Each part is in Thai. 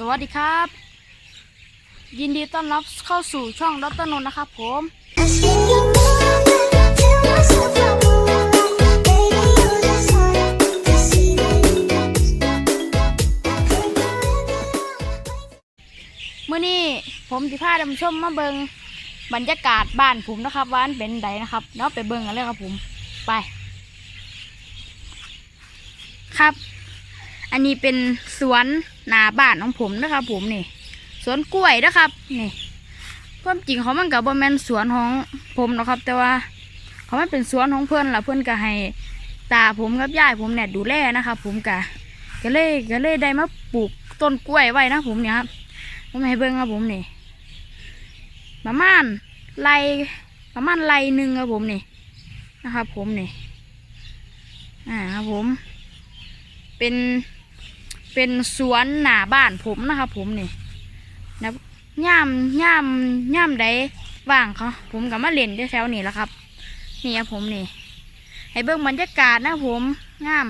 สวัสดีครับ ยินดีต้อนรับเข้าสู่ช่องดรนนท์นะครับผม เมื่อนี้ผมสิพาท่าชมมาเบิงบรรยากาศบ้านผมนะครับว่าอันเป็นไดนะครับเนาะไปเบิงกันเลยครับผมไป ครับ อันนี้เป็นสวน หนาบ้านของผมนะครับ ผมนี่ สวนกล้วยนะครับ นี่ความจริงเขามันกับบแมนสวนของผมนะครับ แต่ว่า เขามันเป็นสวนของเพื่อนละเพื่อนก็ให้ตาผมกับยายผมเนี่ยดูแลนะครับผมกะก็เลยก็เลยได้มาปลูกต้นกล้วยไว้นะผมเนี่ยครับผมให้เบิ่งครับผมนี่ประมาณไรประมาณไรหนึ่งครับผมนี่นะครับ ผมนี่อ่าครับผม เป็น เป็นสวนหน้าบ้านผมนะครับผมนี่นะย่ามย่ามย่ามใดว่างเขาผมกับมาเล่นแถวๆนี่แหละครับ นี่ครับผมนี่ ให้เบิ่งบรรยากาศนะผมงาม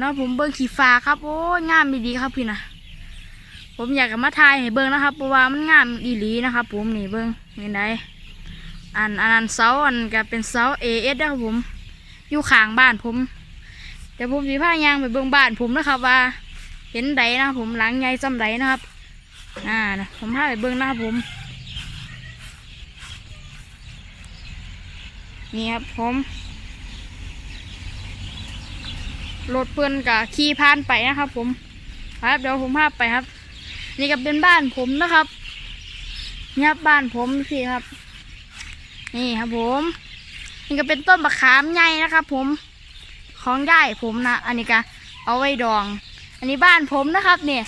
นะผมเบิ่งขี่ฟ้าครับโอ้ยงามดีๆครับพี่นะผมอยากจะมาถ่ายให้เบิ้งนะครับเพราะว่ามันงามอีหลีนะครับ ผมนี่เบิ้งเป็นไดอันอันนั้นเสาอันก็เป็นเสาเอเอสนะครับผม อยู่ข้างบ้านผมเดี๋ยวผมสิพายางไปเบิ้งบ้านผมนะครับว่า เห็นไดนะผมหลังใหญ่จำไดนะครับ อ่านะผมพาไปเบิ้องหนะครับผม นี่ครับผมรถเปื้อนกับขี่ผ่านไปนะครับ ผมครับเดี๋ยวผมพาไปครับ นี่ก็เป็นบ้านผมนะครับเนี่ยครับบ้านผมพี่ครับ นี่ครับผม นี่ก็เป็นต้นมะขามใหญ่นะครับ ผมของย่ายผมนะอันนี้ก็เอาไว้ดอง อันนี้บ้านผมนะครับเนี่ย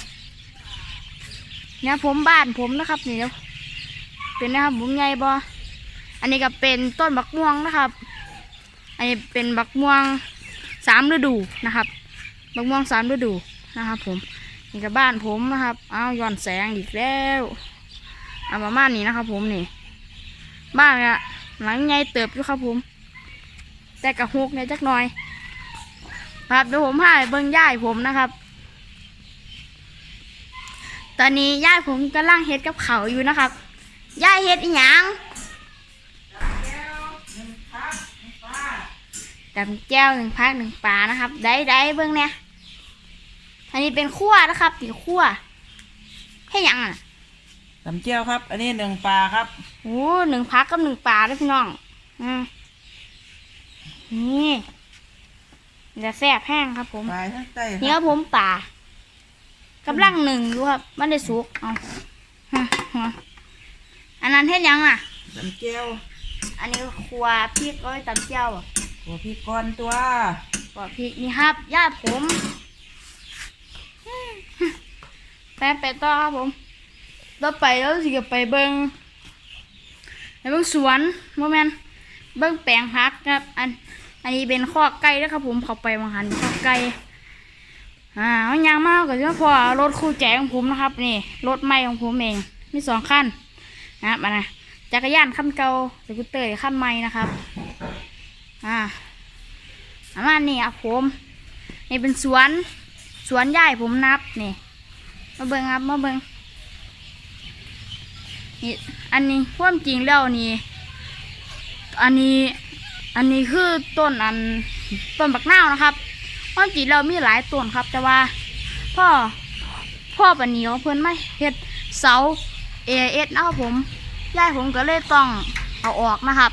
เนี่ยผมบ้านผมนะครับนี่เดี๋ยวเป็นนะครับผมใหญ่บออันนี้ก็เป็นต้นบักม่วงนะครับ อันนี้เป็นบักม่วงสามฤดูนะครับ บักม่วงสามฤดูนะครับผมนี่ก็บ้านผมนะครับ เอาย้อนแสงอีกแล้วเอาประมาณนี้นะครับ ผมนี่ บ้านอะหลังใหญ่เติบอยู่ครับผม แต่กระฮกเนี่ยจักหน่อย ครับเดี๋ยวผมพาไปเบิ้งย่ายผมนะครับ ตอนนี้ย่ายผมกำลังเฮ็ดกับเขาวอยู่นะครับย่ายเฮ็ดอีหยังดำแก้วหนึ่งพักหนึ่งปลานะครับ ได้ได้เบิ้งเนี่ยอันนี้เป็นขั้วนะครับตีขั้วให้หยังอะสำเจียวครับ อันนี้หนึ่งปลาครับโอ้หนึ่งพักกับหนึ่งปลาด้วยพี่น้อง อืมนี่จะแซ่บแห้งครับผมปลาทั้งใต้คนี่ครัรับบผมป่า กำลังหนึ่งอยู่ครับมันได้สุกเอาฮะฮะอันนั้นเฮ็ดหยังอะสำเจียวอันนี้ครัวพริกร้อยตำเจียวอะหัวพี่ก้อนตัวครัวพริกนี่ครับญาติผมไปไปต่อครับผมต่อไปเราสิจะไปเบิงไปเบิงสวนโมแมนเบิงแปลงพักครับ อัน อันนี้เป็นข้อกไก่นะครับผมเขาไปมาหันข้อกไก่ อ่าเอายางมากก็จะพอรถคู่แจของผมนะครับ นี่รถใหม่ของผมเองมีสองคันนะครับนะจักรยานคันเก่าสกูตเตอร์คันใหม่นะครับอ่าประมาณนี้ครับผมนี่เป็นสวนสวนใหญ่ผมนับนี่มาเบิ่งครับมาเบิ่งนี่อันนี้ความจริงแล้วนี่อันนี้อันนี้คือต้นอันต้นบักนาวนะครับ ความจริงเรามีหลายต้นครับ แต่ว่าพ่อพ่อปันนี้ของเพิ่นไม่เฮ็ดเสาเอเอสนะครับผมยายผมก็เลยต้องเอาออกนะครับ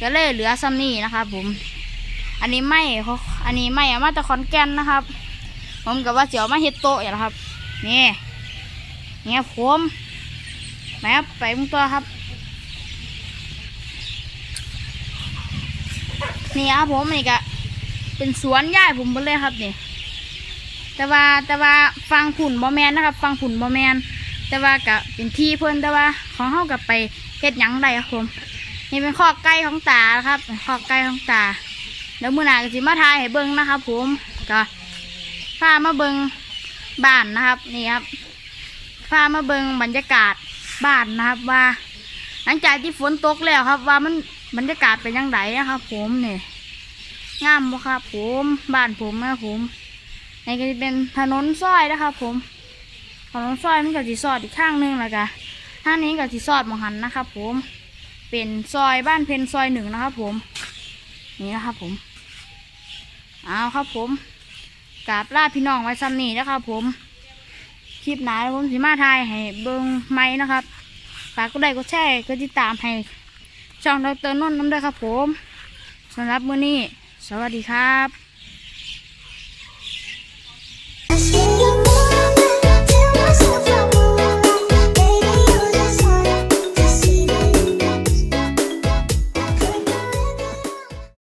ก็เลยเหลือซ้ำนี่นะครับผม อันนี้ไม่เขาอันนี้ไม่เอามาจากขอนแก่นนะครับ ผมกับว่าเสียวมาเฮ็ดโต๊ะอย่างนะครับ นี่เนี่ยผมไปครับไปมุงตัวครับ นี่ครับผมนี่ก็ เป็นสวนย่ายผมหมดเลยครับนี่แต่ว่าแต่ว่าฟังผุ่นบอแมนนะครับ ฟังผุ่นบอแมนแต่ว่าก็เป็นที่เพิ่นแต่ว่าของเฮากับไปเฮ็ดหยังได้ครับผมนี่เป็นข้อไก่ของตาครับข้อไก่ของตาเดี๋ยวมือหนาก็สิมาทายให้เบิ่งนะครับ ผมก็พามาเบิ่งบ้านนะครับนี่ครับพามาเบิ่งบรรยากาศบ้านนะครับว่า หลังจากที่ฝนตกแล้วครับ ว่ามันบรรยากาศเป็นยังไงนะครับ ผมนี่ งามบ่ครับผมบ้านผมนะครับผมนี่ก็จะเป็นถนนซอยนะครับผมถของน้องซอยมันก็สิซอดอีกข้างหนึงแล้วก็ทางนี้ก็สิซอดมองหันนะครับผม เป็นซอยบ้านเพนซอยหนึ่งนะครับ ผม นี่นะครับผมเอาครับผมกราบลาพี่น้องไว้ซ้ำนี้นะครับ ผมคลิปหนาผมสิมาทายให้เบิ้งไม้นะครับฝากกดไลค์กดแชร์กดติดตามให้ช่องดรนนท์น้ำด้วยครับผมสำหรับมื้อนี้ สวัสดีครับ